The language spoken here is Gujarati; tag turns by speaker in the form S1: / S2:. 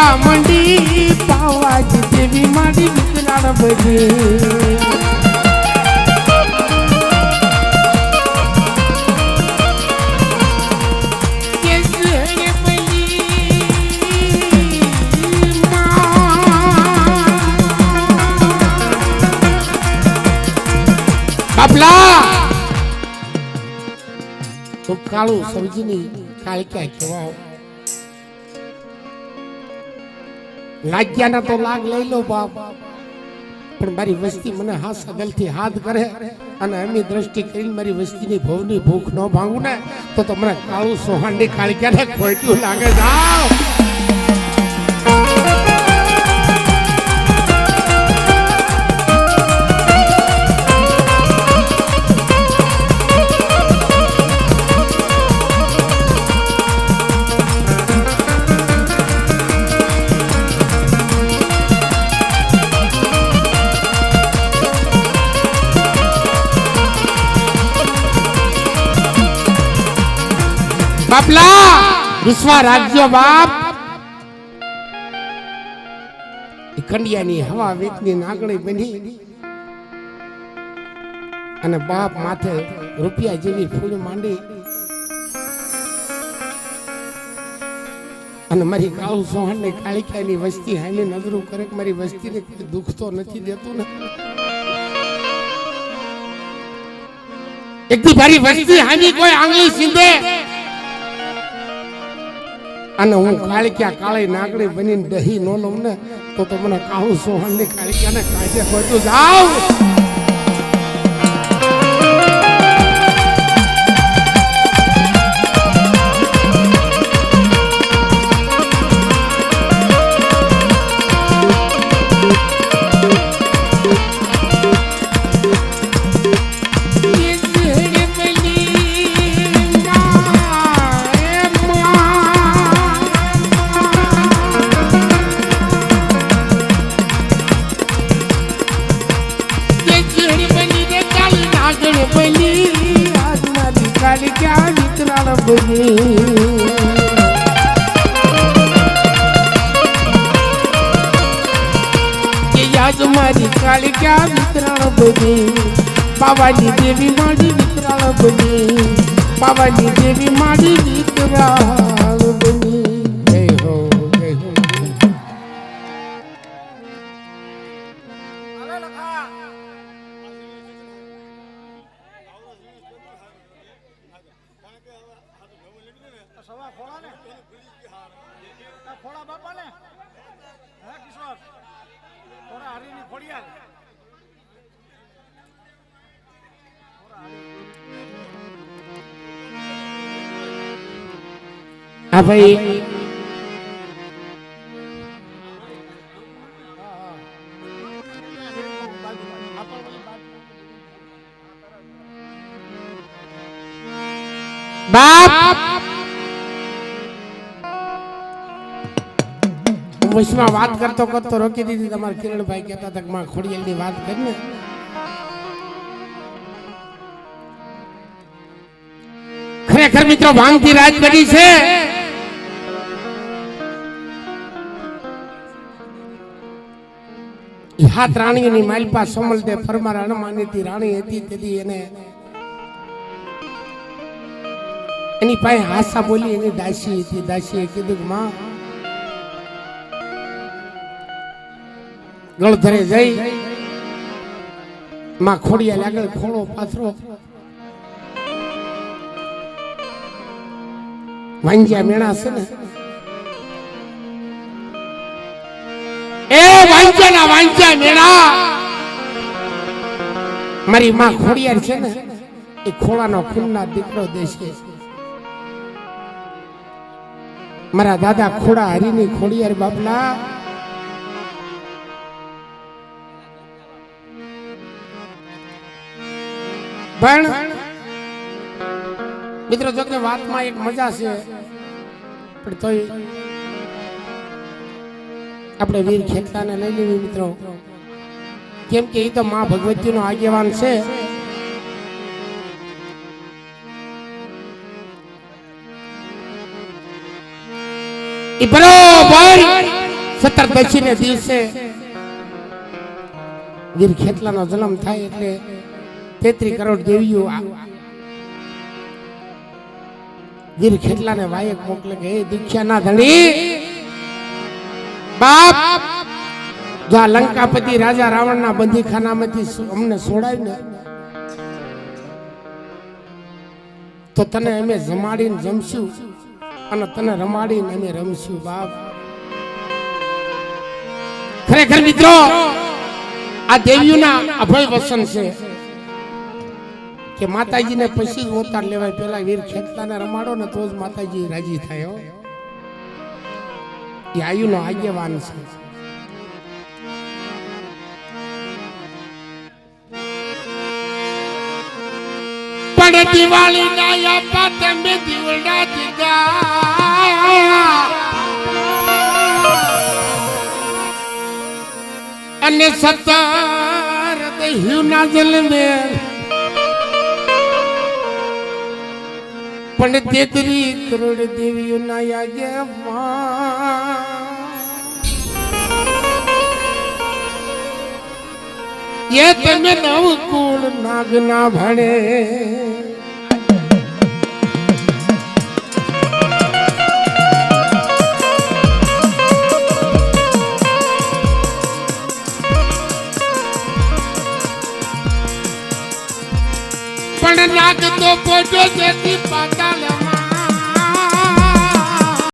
S1: લાગવા મંડી પાવાજ દેવી મારી જેણે બની. બાપલા! તો કાળું સમજીની કાળી ક્યાં કેવા લાગ્યાના તો લાગ લઈ લો બાપ. પણ મારી વસ્તી મને હાથ સગલથી હાથ કરે અને એમની દ્રષ્ટિ કરીને મારી વસ્તીની ભવની ભૂખ ન ભાંગું ને તો તમને કાળું સોહાણની કાળિયાને ખોટ્યું લાગે જાઓ બાપલા વિશ્વા રાજ્ય બાપ. કંડિયાની હવા વેચની નાગણી બની. અને બાપ માથે રૂપિયા જેવી ફૂલ માંડી. અને મારી કાળુ સોહણ ને કાળીકાની વસ્તી હાલી નજરું કરે કે મારી વસ્તીને કોઈ દુઃખ તો નથી દેતું ને? એકથી મારી વસ્તી હાની કોઈ આંગળી સીંધે. અને હું કાળક્યા કાળી નાગડી બનીને દહી ન લઉં ને તો તમને મને કાળું સોહનની કાળિક્યાને કાઢે ખોટું જાવ! મારી કાળી ક્યાં વિતરાણ બની બાબાની દેવી મારી વિતરાણ બની બાબાની દેવી મારી વિતરાણ
S2: ખોળા બાપા ને હે કિશોર? ખોળા હરીની ખોડિયાર
S1: હા ભાઈ. બાપ! હું વાત કરતો કરતો રોકી દીધી. તમારા કિરણભાઈ કહેતા હતા માં ખોડિયલની વાત કરીને. ખરેખર મિત્રો ભાંગતી રાજ કરી છે. હાથ રાણીઓની માલપા સમલ દે ફરમાર અણમાનીતી રાણી હતી તેથી એને એની પાસે હાસા બોલી એની દાસી હતી. દાસીએ કીધું કે, માં ગળધરે જઈ, માં ખોડિયા આગળ ખોળો પાથરો. વાંજ્યા મેણા છે ને? એ વાંજ્યાના વાંજ્યા મેણા! મારી માં ખોડિયાર છે ને, એ ખોળાનો ખૂનના દીકરો દેશે મારા દાદા ખોડા હરીની ખોડિયાર બાપલા પણ મિત્રો, જો કે વાતમાં એક મજા છે, પણ તોય આપણે વીર ખેતલાને લઈ લેવી મિત્રો. કેમ કે એ તો મા ભગવતીનો આગેવાન છે. એ બરોબર સત્તરદશી ને દિવસે વીર ખેતલાનો જન્મ થાય એટલે તેત્રી કરોડ દેવીઓ વીર ખેતલાને વાયક મોકલે કે દીક્ષા ના ધણી બાપ, જો આ લંકાપતિ રાજા રાવણના બંદીખાનામાંથી અમને છોડાવીને તો તને અમે જમાડીને જમશું અને તને રમાડીને અમે રમશું, બાપ. ખરેખર મિત્રો, આ દેવીઓના અભય વસન છે. કે માતાજીને પછી જ ઉતાર લેવાય. પેલા વીર ખેતલાને રમાડો ને તો જ માતાજી રાજી થાય, હો. એ આયુનો આગેવાન છે. પણ દિવાળી ના યાપા તમે દીવડા દીધા. અને સત્તર દહ્યુના જલમે પણ તેતરી કરોડ દેવીઓના યાગે એ તમે નવ કુળ નાગના ભણે પણ નાગ તો પોટો જેથી પાક